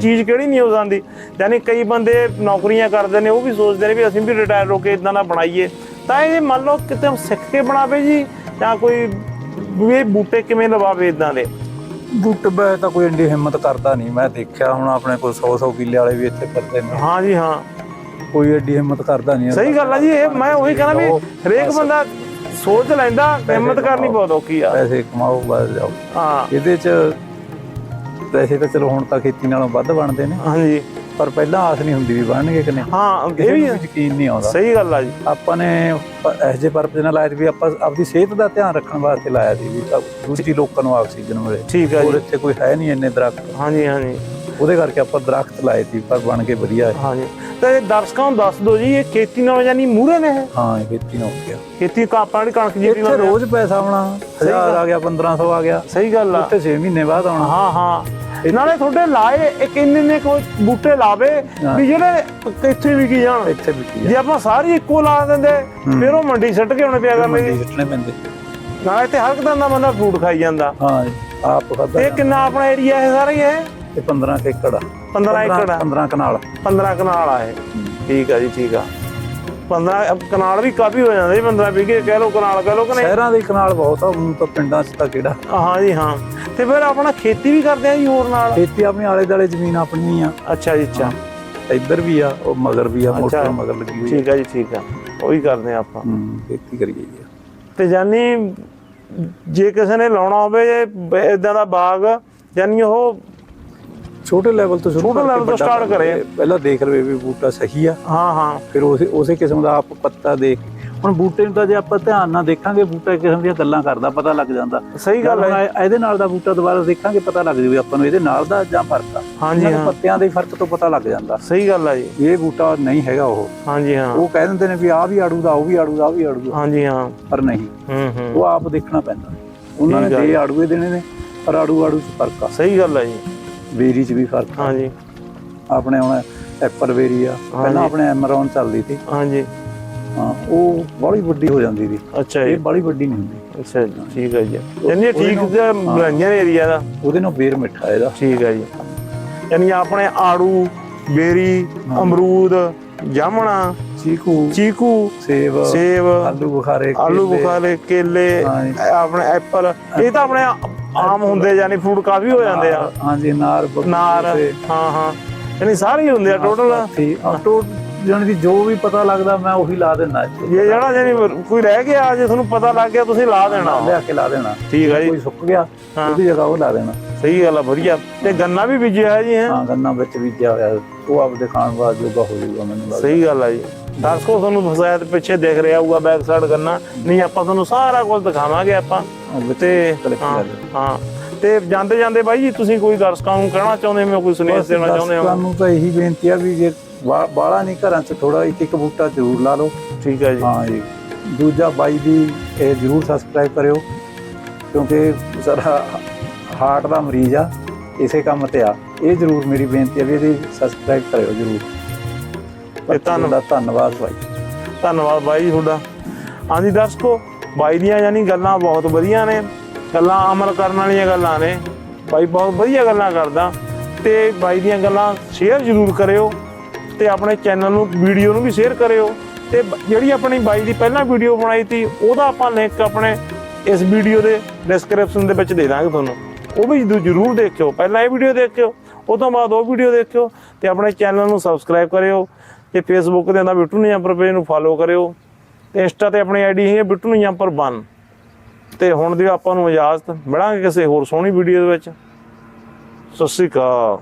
Speaker 1: ਚੀਜ਼ ਕਿਹੜੀ ਨਹੀਂ ਹੋ ਜਾਂਦੀ। ਯਾਨੀ ਕਈ ਬੰਦੇ ਨੌਕਰੀਆਂ ਕਰਦੇ ਨੇ ਉਹ ਵੀ ਸੋਚਦੇ ਨੇ ਵੀ ਅਸੀਂ ਵੀ ਰਿਟਾਇਰ ਹੋ ਕੇ ਇਦਾਂ ਦਾ ਬਣਾਈਏ। ਤਾਂ ਇਹ ਮੰਨ ਲਓ ਕਿਤੇ ਸਿੱਖ ਕੇ ਬਣਾਵੇ ਜੀ ਜਾਂ ਕੋਈ ਵੀ ਇਹ ਬੂਟੇ ਕਿਵੇਂ ਲਵਾਵੇ ਇਦਾਂ ਦੇ?
Speaker 2: ਬੁੱਟ ਬੈ ਤਾਂ ਕੋਈ ਇੰਡੀ ਹਿੰਮਤ ਕਰਦਾ ਨਹੀਂ। ਮੈਂ ਦੇਖਿਆ ਹੁਣ ਆਪਣੇ ਕੋਲ 100 100 ਕਿੱਲੇ ਵਾਲੇ ਵੀ ਇੱਥੇ ਫਿਰਦੇ ਨੇ।
Speaker 1: ਹਾਂ ਜੀ ਹਾਂ।
Speaker 2: ਕੋਈ ਐਡੀ ਹਿੰਮਤ ਕਰਦਾ ਨਹੀਂ।
Speaker 1: ਸਹੀ ਗੱਲ ਆ ਜੀ ਇਹ ਮੈਂ ਉਹੀ ਕਹਿੰਦਾ ਵੀ ਹਰੇਕ ਬੰਦਾ ਸੋਚ ਲੈਂਦਾ ਹਿੰਮਤ ਕਰਨੀ ਬਹੁਤ ਔਖੀ ਆ।
Speaker 2: ਪੈਸੇ ਕਮਾਓ ਬਸ ਜਾਓ।
Speaker 1: ਹਾਂ।
Speaker 2: ਇਹਦੇ ਚ ਪੈਸੇ ਤਾਂ ਚਲੋ ਹੁਣ ਤਾਂ ਖੇਤੀ ਨਾਲੋਂ ਵੱਧ ਬਣਦੇ ਨੇ।
Speaker 1: ਹਾਂਜੀ।
Speaker 2: ਪਰ ਪਹਿਲਾਂ ਆਸ ਨਹੀਂ ਹੁੰਦੀ ਵੀ ਬਣਨਗੇ ਕਿ ਨਹੀਂ।
Speaker 1: ਹਾਂ ਇਹ ਵੀ
Speaker 2: ਯਕੀਨ ਨਹੀਂ ਆਉਂਦਾ।
Speaker 1: ਸਹੀ ਗੱਲ ਆ ਜੀ।
Speaker 2: ਆਪਾਂ ਨੇ ਇਹੋ ਜਿਹੇ ਪਰਪਸ ਨਾਲ ਲਾਇਆ ਵੀ ਆਪਾਂ ਆਪਦੀ ਸਿਹਤ ਦਾ ਧਿਆਨ ਰੱਖਣ ਵਾਸਤੇ ਲਾਇਆ ਸੀ ਵੀ ਦੂਜੀ ਲੋਕਾਂ ਨੂੰ ਆਕਸੀਜਨ ਮਿਲੇ।
Speaker 1: ਠੀਕ ਆ
Speaker 2: ਹੋਰ
Speaker 1: ਜੀ
Speaker 2: ਇੱਥੇ ਕੋਈ ਹੈ ਨਹੀਂ ਇੰਨੇ ਦਰਖਤ।
Speaker 1: ਹਾਂਜੀ ਹਾਂਜੀ।
Speaker 2: ਉਹਦੇ ਕਰਕੇ ਆਪਾਂ ਦਰਖਤ ਲਾਏ ਸੀ ਪਰ ਬਣ ਕੇ ਵਧੀਆ ਹੈ।
Speaker 1: ਹਾਂਜੀ। ਤੇ ਇਹ ਦਰਸ਼ਕਾਂ ਨੂੰ ਦੱਸ ਦਿਓ ਜੀ ਇਹ ਖੇਤੀ ਨਾਲ ਯਾਨੀ ਮੂਰੇ ਨੇ ਇਹ?
Speaker 2: ਹਾਂ ਇਹ ਖੇਤੀ ਨਾਲ ਹੋ ਗਿਆ।
Speaker 1: ਖੇਤੀ ਕਾਪਾਂ ਦੀ ਕਣਕ ਜਿਹੜੀ
Speaker 2: ਇੱਥੇ ਰੋਜ਼ ਪੈਸਾ ਆਉਣਾ 1000 ਆ ਗਿਆ 1500 ਆ ਗਿਆ।
Speaker 1: ਸਹੀ ਗੱਲ ਆ।
Speaker 2: ਉੱਥੇ 6 ਮਹੀਨੇ ਬਾਅਦ ਆਉਣਾ।
Speaker 1: ਹਾਂ ਹਾਂ। ਨਾਲੇ ਤੁਹਾਡੇ ਲਾਏ ਇੱਕ ਇੰਨੇ ਨੇ ਕੋਈ ਬੂਟੇ ਲਾਵੇ ਵੀ ਜਿਹੜੇ ਇੱਥੇ ਵੀ ਕੀ ਜਾਣ।
Speaker 2: ਇੱਥੇ ਵਿਕੀ
Speaker 1: ਜੇ ਆਪਾਂ ਸਾਰੀ ਇੱਕੋ ਲਾ ਦਿੰਦੇ ਫਿਰ ਉਹ ਮੰਡੀ ਸੱਟ ਕੇ ਆਉਣੇ ਪਿਆ ਕਰਨੇ
Speaker 2: ਮੰਡੀ ਸਿੱਟਣੇ ਪੈਂਦੇ।
Speaker 1: ਨਾਲੇ ਇੱਥੇ ਹਰ ਇੱਕ ਦਾ ਬੰਦਾ ਫਰੂਟ ਖਾਈ ਜਾਂਦਾ।
Speaker 2: ਹਾਂ ਆਪ ਖਾਦਾ
Speaker 1: ਤੇ ਇਹ ਕਿੰਨਾ ਆਪਣਾ ਏਰੀਆ ਹੈ ਸਾਰਾ ਹੀ ਹੈ?
Speaker 2: ਤੇ 15 ਕੁ ਏਕੜ ਆ।
Speaker 1: 15 ਏਕੜ ਆ।
Speaker 2: 15 ਕਨਾਲ।
Speaker 1: 15 ਕਨਾਲ ਆ ਇਹ। ਠੀਕ ਆ ਜੀ ਠੀਕ ਆ। 15 ਕਨਾਲ ਵੀ ਕਾਫੀ ਹੋ ਜਾਂਦੇ ਜੀ 15 ਵਿਗੇ ਕਹਿ ਲਓ ਕਨਾਲ ਕਹਿ ਲਓ ਕਿ ਨਹੀਂ।
Speaker 2: ਸ਼ਹਿਰਾਂ ਦੇ ਕਨਾਲ ਬਹੁਤ ਆ ਹੁਣ ਤਾਂ ਪਿੰਡਾਂ 'ਚ ਤਾਂ ਕਿਹੜਾ।
Speaker 1: ਹਾਂ ਜੀ ਹਾਂ। ਤੇ ਫਿਰ ਆਪਣਾ ਖੇਤੀ ਵੀ ਕਰਦੇ ਆ ਜੀ ਹੋਰ ਨਾਲ?
Speaker 2: ਖੇਤੀ ਆਪਣੇ ਆਲੇ ਦਾਲੇ ਜ਼ਮੀਨ ਆਪਣੀ ਆ।
Speaker 1: ਅੱਛਾ ਜੀ ਅੱਛਾ।
Speaker 2: ਇੱਧਰ ਵੀ ਆ ਉਹ ਮਗਰ ਵੀ ਆ ਮੋਟਰ। ਮਗਰ ਲੱਗੀ ਹੋਈ
Speaker 1: ਠੀਕ ਆ ਜੀ ਠੀਕ ਆ। ਉਹੀ ਕਰਦੇ ਆ ਆਪਾਂ।
Speaker 2: ਖੇਤੀ ਕਰੀ ਗਈ ਆ
Speaker 1: ਤੇ ਜਾਨੀ ਜੇ ਕਿਸੇ ਨੇ ਲਾਉਣਾ ਹੋਵੇ ਇਦਾਂ ਦਾ ਬਾਗ ਜਾਨੀ ਉਹ
Speaker 2: ਛੋਟੇ ਲੈਵਲ ਤੋਂ ਸ਼ੁਰੂ
Speaker 1: ਛੋਟੇ level ਤੋਂ start
Speaker 2: ਕਰ। ਪਹਿਲਾਂ ਦੇਖ ਲਵੇ ਵੀ ਬੂਟਾ ਸਹੀ ਆ।
Speaker 1: ਹਾਂ ਹਾਂ।
Speaker 2: ਫਿਰ ਉਸੇ ਉਸੇ ਕਿਸਮ ਦਾ ਆਪ ਪੱਤਾ ਦੇਖ ਹੁਣ ਬੂਟੇ ਨੂੰ ਤਾਂ ਜੇ ਆਪਾਂ ਧਿਆਨ ਨਾਲ ਦੇਖਾਂਗੇ ਬੂਟਾ ਇੱਕ ਕਿਸਮ ਦੀਆਂ ਗੱਲਾਂ ਕਰਦਾ ਪਤਾ ਲੱਗ ਜਾਂਦਾ।
Speaker 1: ਸਹੀ ਗੱਲ ਹੈ।
Speaker 2: ਇਹ- ਇਹਦੇ ਨਾਲ ਦਾ ਬੂਟਾ ਦੁਬਾਰਾ ਦੇਖਾਂਗੇ ਪਤਾ ਲੱਗ ਜੂ ਵੀ ਆਪਾਂ ਨੂੰ ਇਹਦੇ ਨਾਲ ਦਾ ਜਾਂ ਫ਼ਰਕ ਆ।
Speaker 1: ਹਾਂਜੀ
Speaker 2: ਇਹਨਾਂ ਦੇ
Speaker 1: ਹਾਂ।
Speaker 2: ਪੱਤਿਆਂ ਦੇ ਫ਼ਰਕ ਤੋਂ ਪਤਾ ਲੱਗ ਜਾਂਦਾ।
Speaker 1: ਸਹੀ ਗੱਲ ਹੈ ਜੀ।
Speaker 2: ਵੀ ਇਹ ਬੂਟਾ ਨਹੀਂ ਹੈਗਾ ਉਹ।
Speaker 1: ਹਾਂਜੀ ਹਾਂ।
Speaker 2: ਉਹ ਕਹਿ ਦਿੰਦੇ ਨੇ ਵੀ ਆਹ ਵੀ ਆੜੂ ਦਾ ਉਹ ਵੀ ਆੜੂ ਦਾ ਉਹ ਵੀ ਆੜੂ ਦਾ
Speaker 1: ਹਾਂਜੀ ਹਾਂ।
Speaker 2: ਪਰ ਨਹੀਂ।
Speaker 1: ਹੂੰ ਹੂੰ।
Speaker 2: ਉਹ ਆਪ ਦੇਖਣਾ ਪੈਂਦਾ। ਉਹਨਾਂ ਨੇ
Speaker 1: ਠੀਕ ਆ।
Speaker 2: ਦੇ ਆੜੂਏ ਦੇਣੇ ਨੇ ਪਰ ਆੜੂ ਆੜੂ ਚ ਫ਼ਰਕ ਆ।
Speaker 1: ਸਹੀ ਗੱਲ ਹੈ ਜੀ।
Speaker 2: ਬੇਰੀ ਚ ਵੀ ਫ਼ਰਕ ਆ।
Speaker 1: ਹਾਂਜੀ।
Speaker 2: ਆਪਣੇ ਹੁਣ ਐਪਲ ਬੇਰੀ ਆ। ਪਹਿਲਾਂ ਆਪਣੇ ਐਮਰੌਨ ਚੱਲਦੀ ਸੀ।
Speaker 1: ਹਾਂਜੀ।
Speaker 2: ਹਾਂ ਉਹ ਬੜੀ ਵੱਡੀ ਹੋ ਜਾਂਦੀ ਸੀ।
Speaker 1: ਅੱਛਾ
Speaker 2: ਇਹ ਬੜੀ ਵੱਡੀ ਨਹੀਂ ਹੁੰਦੀ।
Speaker 1: ਅੱਛਾ ਜੀ ਠੀਕ ਹੈ ਜੀ। ਯਾਨੀ ਠੀਕ ਜਿਹਾ ਬਣਾਈਆਂ ਏਰੀਆ ਦਾ?
Speaker 2: ਉਹਦੇ ਨਾਲ ਬੇਰ ਮਿੱਠਾ ਇਹਦਾ।
Speaker 1: ਠੀਕ ਹੈ ਜੀ। ਯਾਨੀ ਆਪਣੇ ਆੜੂ ਬੇਰੀ ਅਮਰੂਦ ਜਾਮਣਾ
Speaker 2: ਚੀਕੂ
Speaker 1: ਚੀਕੂ
Speaker 2: ਸੇਬ
Speaker 1: ਸੇਬ
Speaker 2: ਆਲੂ ਬੁਖਾਰੇ
Speaker 1: ਆਲੂ ਬੁਖਾਰੇ ਕੇਲੇ ਆਪਣੇ ਐਪਲ। ਇਹ ਤਾਂ ਆਪਣੇ ਆਮ ਹੁੰਦੇ ਯਾਨੀ ਫਰੂਟ ਕਾਫੀ ਹੋ ਜਾਂਦੇ ਆ।
Speaker 2: ਹਾਂਜੀ ਨਾਰ
Speaker 1: ਨਾਰ ਹਾਂ ਹਾਂ। ਯਾਨੀ ਸਾਰੇ ਹੀ ਹੁੰਦੇ ਆ ਟੋਟਲ
Speaker 2: ਹਾਥੀ, ਆਹ ਟੋ ਜਾਣੀ ਕਿ ਜੋ ਵੀ ਪਤਾ ਲੱਗਦਾ ਮੈਂ ਉਹੀ ਲਾ ਇੱਥੇ।
Speaker 1: ਇਹ ਜਿਹੜਾ ਯਾਨੀ ਕੋਈ ਰਹਿ ਗਿਆ ਜੇ ਤੁਹਾਨੂੰ ਪਤਾ ਲੱਗ ਗਿਆ ਤੁਸੀਂ ਲਾ ਦੇਣਾ।
Speaker 2: ਲਿਆ ਕੇ ਲਾ ਦੇਣਾ।
Speaker 1: ਠੀਕ ਹੈ ਜੀ
Speaker 2: ਕੋਈ ਸੁੱਕ ਗਿਆ। ਉਹਦੀ ਜਗ੍ਹਾ ਉਹ ਲਾ ਦੇਣਾ।
Speaker 1: ਸਹੀ ਗੱਲ ਆ ਵਧੀਆ। ਤੇ ਗੰਨਾ ਵੀ ਬੀਜਿਆ ਹੈ ਜੀ ਹੈ
Speaker 2: ਗੰਨਾ ਵਿੱਚ ਬੀਜਿਆ ਹੋਇਆ। ਉਹ ਆਪਦੇ ਖਾਣ ਵਾਸਤੇ ਜੋਗਾ ਹੋ ਜਾਊਗਾ ਮੈਨੂੰ ਲੱਗਦਾ।
Speaker 1: ਸਹੀ ਗੱਲ ਆ ਜੀ। ਦਰਸ਼ਕੋ ਤੁਹਾਨੂੰ ਸ਼ਾਇਦ ਪਿੱਛੇ ਦਿਖ ਰਿਹਾ ਹੋਊਗਾ ਬੈਕ ਸਾਈਡ ਗੰਨਾ ਨਹੀਂ ਆਪਾਂ ਤੁਹਾਨੂੰ ਸਾਰਾ ਕੁਝ ਦਿਖਾਵਾਂਗੇ ਆਪਾਂ। ਤੇ ਹਾਂ ਤੇ ਜਾਂਦੇ ਜਾਂਦੇ ਬਾਈ ਜੀ ਤੁਸੀਂ ਕੋਈ ਦਰਸ਼ਕਾਂ ਨੂੰ ਕਹਿਣਾ ਚਾਹੁੰਦੇ ਹੋ ਕੋਈ ਸੁਨੇਹਾ ਦੇਣਾ ਚਾਹੁੰਦੇ ਹੋ?
Speaker 2: ਤੁਹਾਨੂੰ ਤਾਂ ਇਹੀ ਬੇਨਤੀ ਆ ਵੀ ਜੇ ਬਾ- ਬਾਹਲਾ ਨਹੀਂ ਘਰਾਂ 'ਚ ਥੋੜਾ ਇੱਕ ਇੱਕ ਬੂਟਾ ਜ਼ਰੂਰ ਲਾ ਲਓ।
Speaker 1: ਠੀਕ ਹੈ ਜੀ।
Speaker 2: ਹਾਂ ਜੀ। ਦੂਜਾ ਬਾਈ ਦੀ ਇਹ ਜ਼ਰੂਰ ਸਬਸਕ੍ਰਾਈਬ ਕਰਿਓ ਕਿਉਂਕਿ ਸਾਰਾ ਹਾਰਟ ਦਾ ਮਰੀਜ਼ ਆ ਇਸੇ ਕੰਮ ਤੇ ਆ। ਇਹ ਜ਼ਰੂਰ ਮੇਰੀ ਬੇਨਤੀ ਹੈ ਵੀ ਇਹਦੀ ਸਬਸਕ੍ਰਾਈਬ ਕਰਿਓ ਜ਼ਰੂਰ।
Speaker 1: ਤੇ ਤੁਹਾਨੂੰ-
Speaker 2: ਤੁਹਾਡਾ ਧੰਨਵਾਦ ਬਾਈ
Speaker 1: ਧੰਨਵਾਦ ਬਾਈ ਜੀ ਤੁਹਾਡਾ। ਹਾਂਜੀ ਦਰਸ਼ਕੋ ਬਾਈ ਦੀਆਂ ਯਾਨੀ ਗੱਲਾਂ ਬਹੁਤ ਵਧੀਆ ਨੇ। ਗੱਲਾਂ ਅਮਲ ਕਰਨ ਵਾਲੀਆਂ ਗੱਲਾਂ ਨੇ। ਬਾਈ ਬਹੁਤ ਵਧੀਆ ਗੱਲਾਂ ਕਰਦਾ। ਤੇ ਬਾਈ ਦੀਆਂ ਗੱਲਾਂ ਸ਼ੇਅਰ ਜ਼ਰੂਰ ਕਰਿਓ। ਤੇ ਆਪਣੇ ਚੈਨਲ ਨੂੰ ਵੀਡੀਓ ਨੂੰ ਵੀ ਸ਼ੇਅਰ ਕਰਿਓ। ਤੇ ਜਿਹੜੀ ਆਪਣੀ ਬਾਈ ਦੀ ਪਹਿਲਾਂ ਵੀਡੀਓ ਬਣਾਈ ਸੀ ਉਹਦਾ ਆਪਾਂ ਲਿੰਕ ਆਪਣੇ ਇਸ ਵੀਡੀਓ ਦੇ ਡਿਸਕ੍ਰਿਪਸ਼ਨ ਦੇ ਵਿੱਚ ਦੇ ਦਾਂਗੇ ਤੁਹਾਨੂੰ। ਉਹ ਵੀ ਜ਼ਰੂ- ਜ਼ਰੂਰ ਦੇਖਿਓ। ਪਹਿਲਾਂ ਇਹ ਵੀਡੀਓ ਦੇਖਿਓ ਉਹ ਤੋਂ ਬਾਅਦ ਉਹ ਵੀਡੀਓ ਦੇਖਿਓ। ਤੇ ਆਪਣੇ ਚੈਨਲ ਨੂੰ ਸਬਸਕ੍ਰਾਈਬ ਕਰਿਓ। ਤੇ ਫੇਸਬੁੱਕ ਤੇ ਆਂਦਾ ਬਿੱਟੂ ਨਿਜੰਪਰ ਪੇਜ ਨੂੰ ਫਾਲੋ ਕਰਿਓ। ਤੇ ਇੰਸਟਾ ਤੇ ਆਪਣੀ ਆਈਡੀ ਹੈ ਬਿੱਟੂ ਨਿਜੰਪਰ 1 ਤੇ ਹੁਣ ਦੀ ਆਪਾਂ ਨੂੰ ਇਜਾਜ਼ਤ ਮਿਲਾਂਗੇ ਕਿਸੇ ਹੋਰ ਸੋਹਣੀ ਵੀਡੀਓ ਦੇ ਵਿੱਚ। ਸਤਿ ਸ਼੍ਰੀ ਅਕਾਲ।